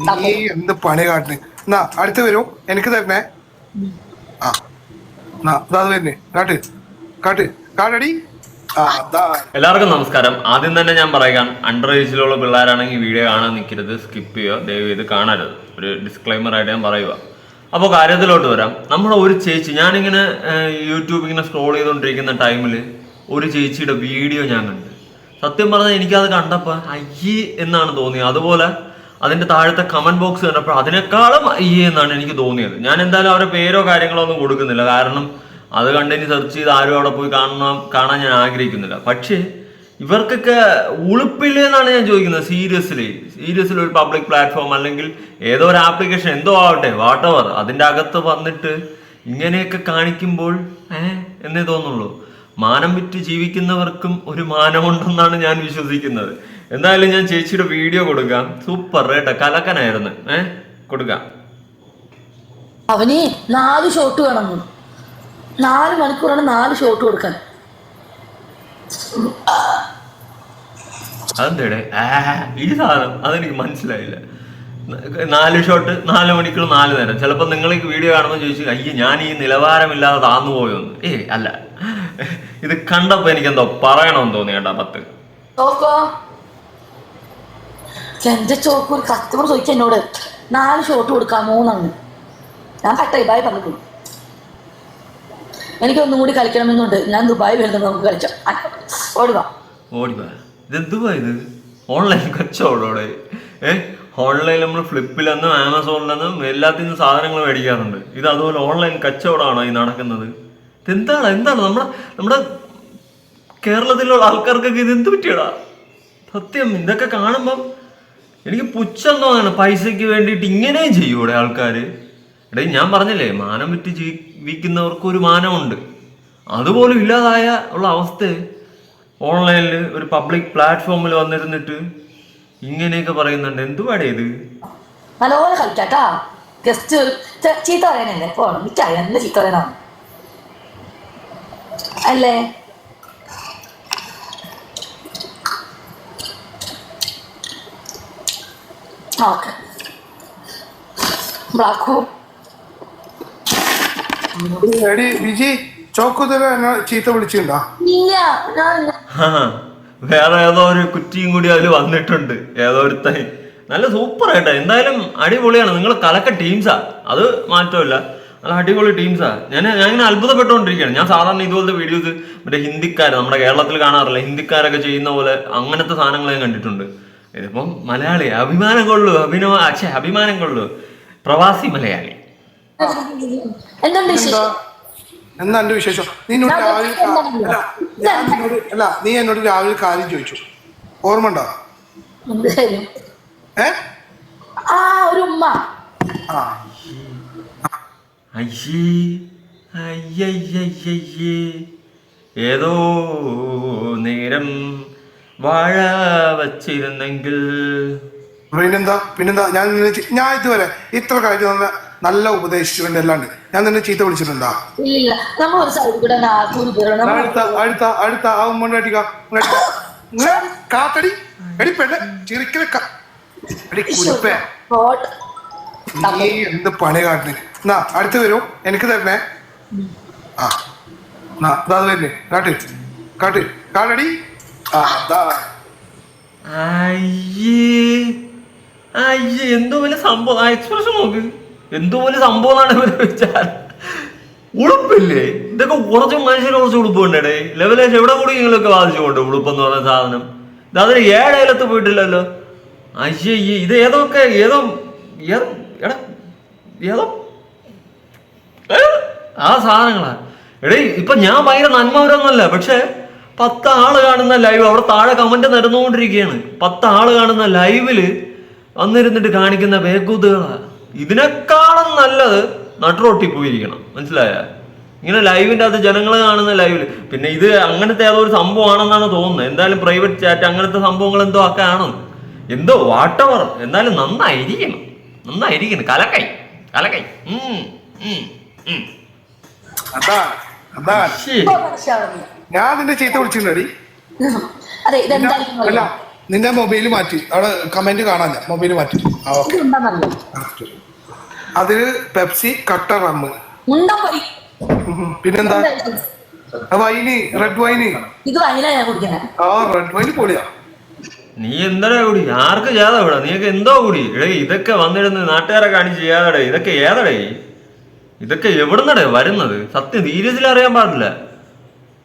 നീ എന്ത് പണി കാട്ടിന് എന്നാ അടുത്ത് വരും. എനിക്ക് തരണേ. ആ എന്നാ അതാ അത് തന്നെ കാട്ട്. കാട്ട്. കാട്ടടി. ആ എല്ലാവർക്കും നമസ്കാരം. ആദ്യം തന്നെ ഞാൻ പറയുകയാണ് അണ്ടർ ഏജിലുള്ള പിള്ളേരാണെങ്കിൽ വീഡിയോ കാണാൻ നിൽക്കരുത്. സ്കിപ്പ് ചെയ്യുക. ദയവ് ചെയ്ത് കാണരുത്. ഒരു ഡിസ്ക്ലൈമർ ആയിട്ട് ഞാൻ പറയുക. അപ്പോൾ കാര്യത്തിലോട്ട് വരാം. നമ്മുടെ ഒരു ചേച്ചി ഞാനിങ്ങനെ യൂട്യൂബ് ഇങ്ങനെ സ്ക്രോൾ ചെയ്തുകൊണ്ടിരിക്കുന്ന ടൈമിൽ ഒരു ചേച്ചിയുടെ വീഡിയോ ഞാൻ കണ്ടു. സത്യം പറഞ്ഞാൽ എനിക്കത് കണ്ടപ്പോൾ അയ്യേ എന്നാണ് തോന്നിയത്. അതുപോലെ അതിന്റെ താഴത്തെ കമന്റ് ബോക്സ് കണ്ടപ്പോൾ അതിനേക്കാളും അയ്യേ എന്നാണ് എനിക്ക് തോന്നിയത്. ഞാൻ എന്തായാലും അവരുടെ പേരോ കാര്യങ്ങളോ ഒന്നും കൊടുക്കുന്നില്ല. കാരണം അത് കണ്ടിന് സെർച്ച് ചെയ്ത് ആരും അവിടെ പോയി കാണണം കാണാൻ ഞാൻ ആഗ്രഹിക്കുന്നില്ല. പക്ഷേ ഇവർക്കൊക്കെ ഉളുപ്പില്ലേ എന്നാണ് ഞാൻ ചോദിക്കുന്നത്? സീരിയസ്ലി സീരിയസ്ലി ഒരു പബ്ലിക് പ്ലാറ്റ്ഫോം അല്ലെങ്കിൽ ഏതോ ഒരു ആപ്ലിക്കേഷൻ എന്തോ ആവട്ടെ വാട്ടവർ അതിന്റെ അകത്ത് വന്നിട്ട് ഇങ്ങനെയൊക്കെ കാണിക്കുമ്പോൾ ഏ എന്നേ തോന്നുള്ളൂ. മാനം വിറ്റ് ജീവിക്കുന്നവർക്കും ഒരു മാനമുണ്ടെന്നാണ് ഞാൻ വിശ്വസിക്കുന്നത്. എന്തായാലും ഞാൻ ചേച്ചിയുടെ വീഡിയോ കൊടുക്കാം. സൂപ്പർ കേട്ടോ കലക്കനായിരുന്നു. ഏ? കൊടുക്കാം. അവന് നാല് ഷോട്ട് വേണം നാല് മണിക്കൂറാണ് നാല് ഷോട്ട് കൊടുക്കാൻ. അതെന്തേടെ? ഈ സാധനം അതെനിക്ക് മനസ്സിലായില്ല. നാല് ഷോട്ട് നാല് മണിക്കൂർ നാല് നേരം. ചിലപ്പോൾ നിങ്ങൾ ഈ വീഡിയോ കാണുമ്പോൾ ചോദിച്ചു അയ്യോ ഞാൻ ഈ നിലവാരമില്ലാതെ താന്നു പോയോന്ന് ഏ അല്ല. ഇത് കണ്ടപ്പോൾ എനിക്ക് എന്തോ പറയണമെന്ന് തോന്നി കേട്ടാ പത്ത്. എന്റെ ചോക്ക് ഒരു കസ്റ്റമർ ചോദിച്ചു എന്നോട്. നാല് ഷോട്ട് കൊടുക്കാമോ എന്നാണ് ഞാൻ കട്ട ദുബായ് പറഞ്ഞു എനിക്ക് ഒന്നും കൂടി കളിക്കണമെന്നുണ്ട്. ഞാൻ ദുബായ് വരുന്നത് നമുക്ക് കളിക്കാം. ഓടുക ഓടിവാ ഇതെന്തുവാ ഇത് ഓൺലൈൻ കച്ചവടോടെ ഏ ഓൺലൈൻ നമ്മൾ ഫ്ലിപ്പിലെന്നും ആമസോണിലെന്നും എല്ലാത്തിൽ നിന്നും സാധനങ്ങൾ മേടിക്കാറുണ്ട്. ഇത് അതുപോലെ ഓൺലൈൻ കച്ചവടമാണോ ഈ നടക്കുന്നത്? ഇതെന്താണ് എന്താണ്? നമ്മുടെ നമ്മുടെ കേരളത്തിലുള്ള ആൾക്കാർക്കൊക്കെ ഇത് എന്ത് പറ്റിയടാ? സത്യം ഇതൊക്കെ കാണുമ്പം എനിക്ക് പുച്ഛം തോന്നാണ് പൈസയ്ക്ക് വേണ്ടിയിട്ട് ഇങ്ങനെയും ചെയ്യൂടെ ആൾക്കാർ എടേ ഞാൻ പറഞ്ഞില്ലേ മാനം വിറ്റ് ജീവിക്കുന്നവർക്ക് ഒരു മാനമുണ്ട്. അതുപോലും ഇല്ലാതായ ഉള്ള അവസ്ഥ. ഓൺലൈനിൽ ഒരു പബ്ലിക് പ്ലാറ്റ്ഫോമിൽ വന്നിരുന്നിട്ട് ഇങ്ങനെയൊക്കെ പറയുന്നുണ്ട്. എന്തുവാടേ ഇത്? നല്ലപോലെ കളിക്കാട്ടാ. ജസ്റ്റ് ചീത്ത പറയാനല്ലേ മിറ്റായി ചീത്ത പറയാനാണ് അല്ലേ? ഓക്കെ ബ്ലാക്കോ എടി വിജി ചോക്കുതല എന്നെ ചീത്ത വിളിച്ചിട്ടുണ്ടോ? ഇല്ല ഞാൻ ആ, വേറെ ഏതോ ഒരു കുറ്റിയും കൂടി അതിൽ വന്നിട്ടുണ്ട് ഏതോ ഒരു തൈ നല്ല സൂപ്പർ ആയിട്ടാ. എന്തായാലും അടിപൊളിയാണ്. നിങ്ങൾ കലക്ക ടീംസാ. അത് മാറ്റമില്ല. നല്ല അടിപൊളി ടീംസാ. ഞാൻ ഞാൻ ഇങ്ങനെ അത്ഭുതപ്പെട്ടുകൊണ്ടിരിക്കുകയാണ്. ഞാൻ സാധാരണ ഇതുപോലത്തെ വീഡിയോസ് മറ്റേ ഹിന്ദിക്കാർ നമ്മുടെ കേരളത്തിൽ കാണാറില്ല? ഹിന്ദിക്കാരൊക്കെ ചെയ്യുന്ന പോലെ അങ്ങനത്തെ സാധനങ്ങൾ ഞാൻ കണ്ടിട്ടുണ്ട്. ഇതിപ്പം മലയാളി അഭിമാനം കൊള്ളു അഭിനവ അച്ഛേ അഭിമാനം കൊള്ളു പ്രവാസി മലയാളി. എന്തുണ്ട് വിശേഷം? എന്താ? എന്റെ വിശേഷം? നീ എന്നോട് രാവിലെ അല്ല ഞാൻ നിന്നോട് അല്ല നീ എന്നോട് രാവിലെ കാര്യം ചോദിച്ചു. ഓർമ്മ ഉണ്ടോ ഏ? ആ ഒരു ഉമ്മ. ആ. അയ്യേ അയ്യയ്യയ്യയ്യേ. ഏതോ നേരം വാഴ വച്ചിരുന്നെങ്കിൽ. പിന്നെന്താ? പിന്നെന്താ? ഞാൻ നിന്നെ ചീ- ഞാൻ ഇതുവരെ ഇത്ര കാര്യം നല്ല നല്ല ഉപദേശിച്ചിട്ടുണ്ട് അല്ലാണ്ട്. ഞാൻ നിന്നെ ചീത്ത വിളിച്ചിട്ടുണ്ടാ? ഇല്ല നമ്മ ഒരു സൈഡിൽ കൂടെ നാൽപ്പത് പേര് നമ്മൾ അടുത്ത അടുത്ത അടുത്ത ആ ഉമ്മണ്ടാട്ടിക്ക കാത്തടി. എടി പെണ്ണെ ചിരിക്കല എടി കുരുപ്പേ ഹോട്ട് നീ എന്ത് പണി കാട്ടിന് എന്നാ അടുത്ത് വരൂ. എനിക്ക് തരണേ. ആ എന്നാ അതാ അത് വരുന്നേ. കാട്ട് കാട്ട് കാട്ടടി. അയ്യേ. അയ്യേ എന്തോ വലിയ സംഭവം? ആ എക്സ്പ്രഷൻ നോക്ക്. എന്തോ വലിയ സംഭവം എന്നാണ് ഇവർ വിചാരം ഉളുപ്പില്ലേ? ഇതൊക്കെ കുറച്ച് മനുഷ്യന് കുറച്ച് ഉളുപ്പ് ഉണ്ടേ ലെവലേശ് എവിടെ കൂടി നിങ്ങളൊക്കെ ബാധിച്ചുകൊണ്ട് ഉളുപ്പെന്ന് പറഞ്ഞ സാധനം? ഇത് അതിന് ഏഴേലത്ത് പോയിട്ടില്ലല്ലോ. അയ്യേ ഇത് ഏതൊക്കെ ഏതോ എടാ ഏതോ? ആ സാധനങ്ങളാ. എടേ ഇപ്പൊ ഞാൻ ഭയങ്കര നന്മവരൊന്നുമല്ല പക്ഷെ പത്ത് ആൾ കാണുന്ന ലൈവ് അവിടെ താഴെ കമന്റ് നടന്നുകൊണ്ടിരിക്കുകയാണ്. പത്ത് ആൾ കാണുന്ന ലൈവിൽ വന്നിരുന്നിട്ട് കാണിക്കുന്ന വേഗൂതുകളാ. ഇതിനേക്കാളും നല്ലത് നട്ടുറൊട്ടി പോയിരിക്കണം. മനസ്സിലായ? ഇങ്ങനെ ലൈവിന്റെ അത് ജനങ്ങൾ കാണുന്ന ലൈവിൽ പിന്നെ ഇത് അങ്ങനത്തെ ഏതോ ഒരു സംഭവമാണെന്നാണ് തോന്നുന്നത്. എന്തായാലും പ്രൈവറ്റ് ചാറ്റ് അങ്ങനത്തെ സംഭവങ്ങൾ എന്തോ ഒക്കെ ആണ് എന്തോ വാട്ടവർ. എന്തായാലും നന്നായിരിക്കണം. നന്നായിരിക്കണം. കലക്കൈ. കലക്കൈ. ഉം, ഉം, ഉം. അതാ അതാ. ഞാൻ നിന്റെ ചീത്ത വിളിച്ചിട്ടുണ്ടടി അതെ ഇതെന്തായാലും അല്ല നിന്റെ മൊബൈൽ മാറ്റി. അവിടെ കമന്റ് കാണാൻ മൊബൈൽ മാറ്റി. അതിൽ പെപ്സി കട്ട റമ്മ് പിന്നെന്താ? വൈന് റെഡ് വൈന് ഇത് ആ റെഡ് വൈന് പൊളിയാ. നീ എന്തടാ കൂടി? ആർക്ക് ചെയ്യാതെ ഇവിടെ നീയൊക്കെ എന്തോ കൂടി? ഇതൊക്കെ വന്നിരുന്ന് നാട്ടുകാരെ കാണിച്ച് ചെയ്യാതെ ഇതൊക്കെ ഏതടേ? ഇതൊക്കെ എവിടുന്നടേ വരുന്നത്? സത്യം സീരിയസിൽ അറിയാൻ പാടില്ല.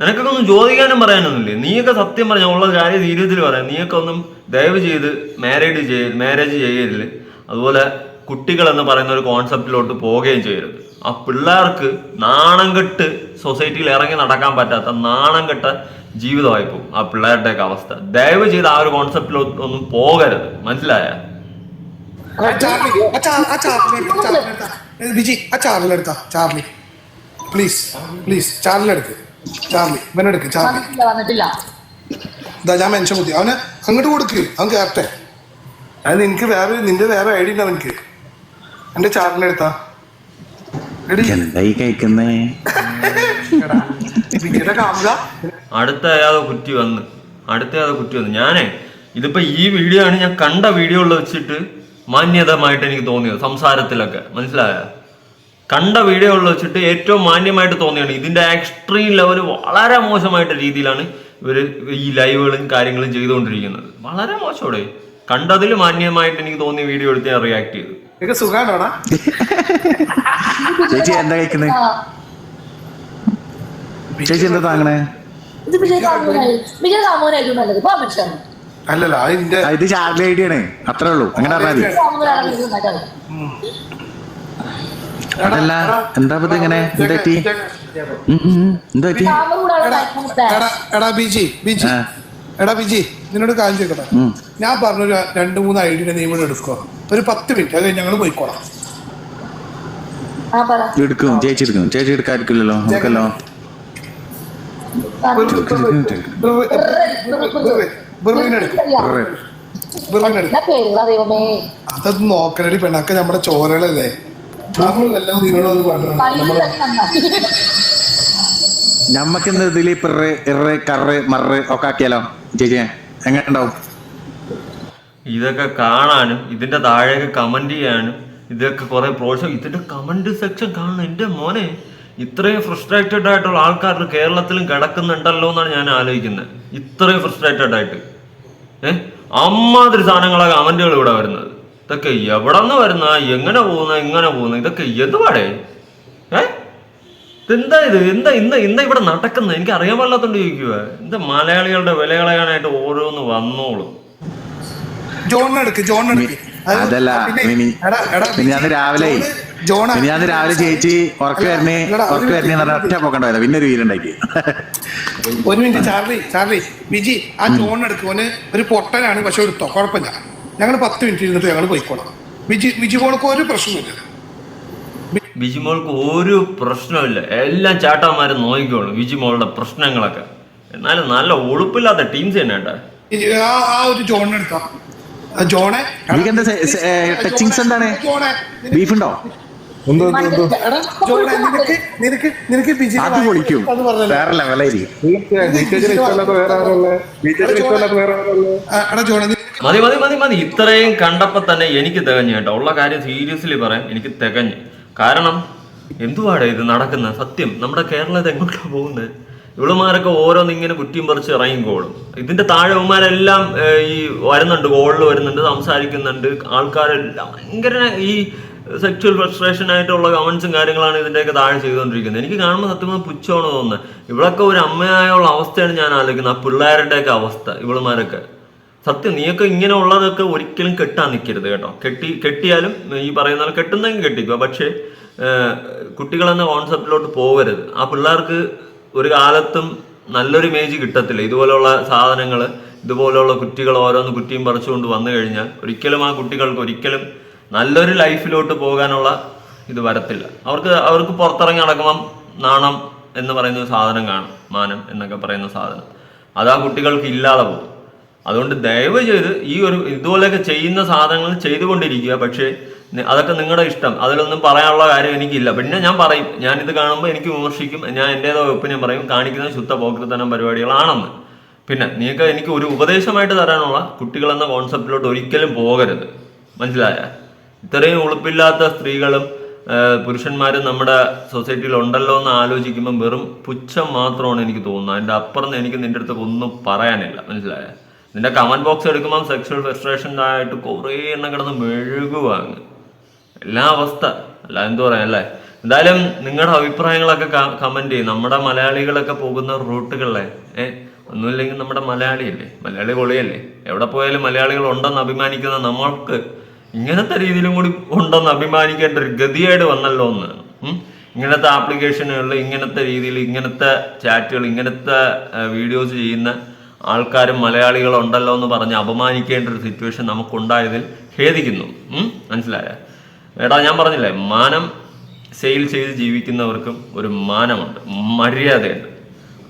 നിനക്കൊക്കെ ഒന്നും ചോദിക്കാനും പറയാനൊന്നുമില്ലേ? നീയൊക്കെ സത്യം പറഞ്ഞ ഉള്ള കാര്യം സീരിയസിൽ പറയാം. നീയൊക്കെ ഒന്നും ദയവ് ചെയ്ത് മാരേജ് ചെയ്യ മാരേജ് ചെയ്യരുത്. അതുപോലെ കുട്ടികൾ എന്ന് പറയുന്ന ഒരു കോൺസെപ്റ്റിലോട്ട് പോവുകയും ചെയ്യരുത്. ആ പിള്ളേർക്ക് നാണം കെട്ട് സൊസൈറ്റിയിൽ ഇറങ്ങി നടക്കാൻ പറ്റാത്ത നാണം കെട്ട ജീവിതമായി പോകും ആ പിള്ളേരുടെയൊക്കെ അവസ്ഥ. ദയവ് ചെയ്ത് ആ ഒരു കോൺസെപ്റ്റിലോട്ട് ഒന്നും പോകരുത്. മനസ്സിലായ? ചാർലി. പ്ലീസ് പ്ലീസ് ചാർലി എടുക്ക്. ചാർലി ഇവനെടുക്ക് ചാർലി വന്നിട്ടില്ല വന്നിട്ടില്ല. ഇതാ ഞാൻ മെൻഷൻ കുത്തി അവന് അങ്ങോട്ട് കൊടുക്ക്. അവൻ കയറട്ടെ അത് നിനക്ക് വേറെ നിന്റെ വേറെ ഐഡിയ ഉണ്ട് അവനക്ക് എന്റെ ചാർലി എടുത്താ. അടുത്ത ഏതോ കുറ്റി വന്ന്? അടുത്ത ഏതോ കുറ്റി വന്ന്? ഞാനേ ഇതിപ്പോ ഈ വീഡിയോ ആണ് ഞാൻ കണ്ട വീഡിയോകളിൽ വെച്ചിട്ട് മാന്യതമായിട്ട് എനിക്ക് തോന്നിയത് സംസാരത്തിലൊക്കെ. മനസ്സിലായ? കണ്ട വീഡിയോകൾ വെച്ചിട്ട് ഏറ്റവും മാന്യമായിട്ട് തോന്നിയാണ്. ഇതിന്റെ എക്സ്ട്രീം ലെവൽ വളരെ മോശമായിട്ട് രീതിയിലാണ് ഇവർ ഈ ലൈവുകളും കാര്യങ്ങളും ചെയ്തുകൊണ്ടിരിക്കുന്നത്. വളരെ മോശമോടെ കണ്ടതിൽ മാന്യമായിട്ട് എനിക്ക് തോന്നിയ വീഡിയോ എടുത്ത് ഞാൻ റിയാക്ട് ചെയ്തു. ചേച്ചി എന്താ കഴിക്കുന്നേ? ആ, ചേച്ചി എന്താ താങ്ങണേ ഇത് അല്ലല്ല ചാർലി ഐഡിയാണ്. അത്രേ ഉള്ളൂ. അങ്ങനെ പറഞ്ഞാൽ മതി. അതല്ല എന്താ പറ്റി ഇങ്ങനെ? എന്താ പറ്റി. എന്താ പറ്റി? എടാ എടാ ബിജി ബിജി. എടാ ബിജി നിന്നോട് കാര്യം ചോദിക്കട്ടെ? ഞാൻ ഞാൻ പറഞ്ഞൊരു രണ്ട് മൂന്ന് ഐഡിയ നീ ഇവിടെ എടുക്കോ ഒരു പത്ത് മിനിറ്റ് അത് ഞങ്ങൾ പോയിക്കോളാം. എടുക്കും ചേച്ചി എടുക്കും. ചേച്ചി എടുക്കാതിരിക്കില്ലല്ലോ നമുക്കല്ലോ. അതൊന്നും നോക്കലടി പെണ്ണാക്ക നമ്മുടെ ചോരകളല്ലേ? നമ്മൾ എല്ലാം നിങ്ങളത് പറഞ്ഞു നമ്മക്ക് ഇതിൽ പിറ് ഇറ് കറ് മറ് ഒക്കെ ആക്കിയാലോ? ചേച്ചി എങ്ങനെ ഉണ്ടാവും? ഇതൊക്കെ കാണാനും ഇതിന്റെ താഴേക്ക് കമന്റ് ചെയ്യാനും ഇതൊക്കെ കുറെ പ്രോത്സാഹം ഇതിന്റെ കമന്റ് സെക്ഷൻ കാണണം. എന്റെ മോനെ ഇത്രയും ഫ്രസ്ട്രേറ്റഡ് ആയിട്ടുള്ള ആൾക്കാർ കേരളത്തിലും കിടക്കുന്നുണ്ടല്ലോ എന്നാണ് ഞാൻ ആലോചിക്കുന്നത്. ഇത്രയും ഫ്രസ്ട്രേറ്റഡ് ആയിട്ട്. ഏഹ് അമ്മാതിരി സാധനങ്ങളാണ് കമന്റുകൾ ഇവിടെ വരുന്നത്. ഇതൊക്കെ എവിടെ നിന്ന് വരുന്ന? എങ്ങനെ പോകുന്ന? എങ്ങനെ പോകുന്ന? ഇതൊക്കെ എന്തുപാടേ ഏ? ഇതെന്താ ഇത്? എന്താ ഇന്ന് ഇന്ന് ഇവിടെ നടക്കുന്നത്? എനിക്ക് അറിയാൻ പാടില്ലാത്തോണ്ട് ചോദിക്കുക എന്താ മലയാളികളുടെ വില കളയാനായിട്ട് ഓരോന്ന് വന്നോളും. ജോൺ എടുക്ക് അതല്ല പിന്നെ- എടാ, എടാ, മിനിയാന്ന് രാവിലെ. മിനിയാന്ന് രാവിലെ ചേച്ചി ഉറക്ക വരണേ ഉറക്ക വരണേ പറഞ്ഞ ഒറ്റ പോക്കണ്ട പോയതാ പിന്നെ ഒരു വീലുണ്ടാക്കി. ഒരു മിനിറ്റ് ചാർലി ചാർലി. വിജി ആ ജോൺ എടുക്ക്. ഒരു പൊട്ടനാണ് പക്ഷെ എടുത്തോ കുഴപ്പമില്ല. ഞങ്ങൾ പത്ത് മിനിറ്റ് ഇരുന്നിട്ട് ഞങ്ങൾ പോയിക്കോളാം. വിജി ബിജിമോൾക്ക് ഒരു പ്രശ്നമില്ല ബിജിമോൾക്ക് ഒരു പ്രശ്നമില്ല എല്ലാം ചാട്ടന്മാരും നോക്കിക്കോളും ബിജിമോളുടെ പ്രശ്നങ്ങളൊക്കെ. എന്നാലും നല്ല ഒളുപ്പില്ലാത്ത ടീംസ് തന്നെ കേട്ടാ. ആ ഒരു ജോൺ എടുക്കാം ആ ജോണെ. എനിക്ക് എന്താ ടച്ചിങ്സ് എന്താണ് ബീഫ് ഉണ്ടോ എടാ ജോണെ മതി മതി മതി മതി. ഇത്രയും കണ്ടപ്പോ തന്നെ എനിക്ക് തികഞ്ഞു കേട്ടോ. ഉള്ള കാര്യം സീരിയസ്ലി പറയാം എനിക്ക് തികഞ്ഞു. കാരണം എന്തുവാടെ ഇത് നടക്കുന്നത് സത്യം നമ്മുടെ കേരളത്തിൽ എങ്ങോട്ടാ പോകുന്നത് ഇവളുമാരൊക്കെ ഓരോന്ന് ഇങ്ങനെ കുറ്റിയും പറിച്ച് ഇറങ്ങിക്കോളും ഇതിന്റെ താഴെ ഇവന്മാരെല്ലാം ഈ വരുന്നുണ്ട് കോളിൽ വരുന്നുണ്ട് സംസാരിക്കുന്നുണ്ട്. ആൾക്കാരെല്ലാം ഭയങ്കര ഈ സെക്ച്വൽ ഫ്രസ്ട്രേഷൻ ആയിട്ടുള്ള കമന്റ്സും കാര്യങ്ങളാണ് ഇതിന്റെയൊക്കെ താഴെ ചെയ്തുകൊണ്ടിരിക്കുന്നത് എനിക്ക് കാണുമ്പോൾ സത്യം പുച്ഛമാണ് തോന്നുന്നത് ഇവളൊക്കെ ഒരു അമ്മയായുള്ള അവസ്ഥയാണ് ഞാൻ ആലോചിക്കുന്നത് ആ പിള്ളേരുടെയൊക്കെ അവസ്ഥ ഇവളുമാരൊക്കെ. സത്യം നീയൊക്കെ ഇങ്ങനെ ഉള്ളതൊക്കെ ഒരിക്കലും കെട്ടാൻ നിൽക്കരുത് കേട്ടോ. കെട്ടി കെട്ടിയാലും ഈ പറയുന്ന പോലെ കെട്ടുന്നെങ്കിൽ കെട്ടിക്കുക. പക്ഷേ കുട്ടികളെന്ന കോൺസെപ്റ്റിലോട്ട് പോകരുത് ആ പിള്ളേർക്ക് ഒരു കാലത്തും നല്ലൊരു ഇമേജ് കിട്ടത്തില്ല. ഇതുപോലെയുള്ള സാധനങ്ങൾ ഇതുപോലെയുള്ള കുട്ടികൾ ഓരോന്ന് കുറ്റിയും പറിച്ചുകൊണ്ട് വന്നു കഴിഞ്ഞാൽ ഒരിക്കലും ആ കുട്ടികൾക്ക് ഒരിക്കലും നല്ലൊരു ലൈഫിലോട്ട് പോകാനുള്ള ഇത് വരത്തില്ല. അവർക്ക് അവർക്ക് പുറത്തിറങ്ങി നടക്കുമ്പം നാണം എന്ന് പറയുന്ന സാധനം കാണും. മാനം എന്നൊക്കെ പറയുന്ന സാധനം. അത് ആ കുട്ടികൾക്ക് ഇല്ലാതെ പോകും. അതുകൊണ്ട് ദയവ് ചെയ്ത് ഈ ഒരു ഇതുപോലെയൊക്കെ ചെയ്യുന്ന സാധനങ്ങൾ ചെയ്തുകൊണ്ടിരിക്കുക. പക്ഷേ അതൊക്കെ നിങ്ങളുടെ ഇഷ്ടം. അതിലൊന്നും പറയാനുള്ള കാര്യം എനിക്കില്ല. പിന്നെ ഞാൻ പറയും ഞാൻ ഇത് കാണുമ്പോൾ എനിക്ക് വിമർശിക്കും. ഞാൻ എന്റെതായ ഒപ്പീനിയൻ പറയും കാണിക്കുന്ന ശുദ്ധ പോക്കൃത്തനം പരിപാടികളാണെന്ന്. പിന്നെ നിങ്ങൾക്ക് എനിക്ക് ഒരു ഉപദേശമായിട്ട് തരാനുള്ള കുട്ടികളെന്ന കോൺസെപ്റ്റിലോട്ട് ഒരിക്കലും പോകരുത്. മനസ്സിലായ? ഇത്രയും ഉളുപ്പില്ലാത്ത സ്ത്രീകളും പുരുഷന്മാരും നമ്മുടെ സൊസൈറ്റിയിൽ ഉണ്ടല്ലോ എന്ന് ആലോചിക്കുമ്പോൾ വെറും പുച്ഛം മാത്രമാണ് എനിക്ക് തോന്നുന്നത്. അതിന്റെ അപ്പുറം എനിക്ക് നിന്റെ അടുത്ത് ഒന്നും പറയാനില്ല. മനസ്സിലായ? നിന്റെ കമന്റ് ബോക്സ് എടുക്കുമ്പോൾ സെക്ഷൽ ഫ്രസ്ട്രേഷൻ ആയിട്ട് കുറേ എണ്ണം കിടന്ന് മെഴുകുവാങ്ങ്. എല്ലാ അവസ്ഥ. അല്ല എന്തു പറയാം അല്ലേ? എന്തായാലും നിങ്ങളുടെ അഭിപ്രായങ്ങളൊക്കെ കമന്റ് ചെയ്യും. നമ്മുടെ മലയാളികളൊക്കെ പോകുന്ന റൂട്ടുകളെ ഏഹ് ഒന്നുമില്ലെങ്കിൽ നമ്മുടെ മലയാളിയല്ലേ? മലയാളി പൊളിയല്ലേ? എവിടെ പോയാലും മലയാളികൾ ഉണ്ടെന്ന് അഭിമാനിക്കുന്ന നമ്മൾക്ക് ഇങ്ങനത്തെ രീതിയിലും കൂടി ഉണ്ടെന്ന് അഭിമാനിക്കേണ്ട ഒരു ഗതിയായിട്ട് വന്നല്ലോ ഒന്ന് ഇങ്ങനത്തെ ആപ്ലിക്കേഷനുകളിൽ ഇങ്ങനത്തെ രീതിയിൽ ഇങ്ങനത്തെ ചാറ്റുകൾ ഇങ്ങനത്തെ വീഡിയോസ് ചെയ്യുന്ന ആൾക്കാരും മലയാളികളുണ്ടല്ലോ എന്ന് പറഞ്ഞ് അപമാനിക്കേണ്ട ഒരു സിറ്റുവേഷൻ നമുക്കുണ്ടായതിൽ ഖേദിക്കുന്നു? മനസ്സിലായ? എടാ ഞാൻ പറഞ്ഞില്ലേ മാനം സെയിൽ ചെയ്ത് ജീവിക്കുന്നവർക്കും ഒരു മാനമുണ്ട് മര്യാദയുണ്ട്.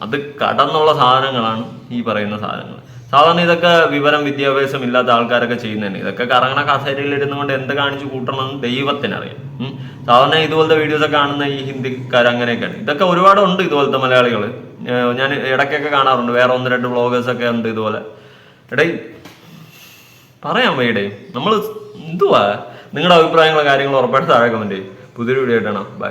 അത് കടന്നുള്ള സാധനങ്ങളാണ് ഈ പറയുന്ന സാധനങ്ങൾ. സാധാരണ ഇതൊക്കെ വിവരം വിദ്യാഭ്യാസം ഇല്ലാത്ത ആൾക്കാരൊക്കെ ചെയ്യുന്നതന്നെ ഇതൊക്കെ കറങ്ങണ കസേരയിൽ ഇരുന്നു കൊണ്ട് എന്ത് കാണിച്ചു കൂട്ടണമെന്ന് ദൈവത്തിനറിയാം. സാധാരണ ഇതുപോലത്തെ വീഡിയോസൊക്കെ കാണുന്ന ഈ ഹിന്ദിക്കാർ അങ്ങനെയൊക്കെയാണ്. ഇതൊക്കെ ഒരുപാടുണ്ട് ഇതുപോലത്തെ മലയാളികൾ ഞാൻ ഇടയ്ക്കൊക്കെ കാണാറുണ്ട്. വേറെ ഒന്ന് രണ്ട് വ്ളോഗേഴ്സൊക്കെ ഉണ്ട് ഇതുപോലെ. എടേ പറയാൻ വയ്യടേ. നമ്മൾ എന്തുവാ? നിങ്ങളുടെ അഭിപ്രായങ്ങളോ കാര്യങ്ങളോ ഉറപ്പായിട്ട് താഴെ കമന്റ് ചെയ്യും. പുതിയൊരു വീഡിയോ ആയിട്ടാണ് ബൈ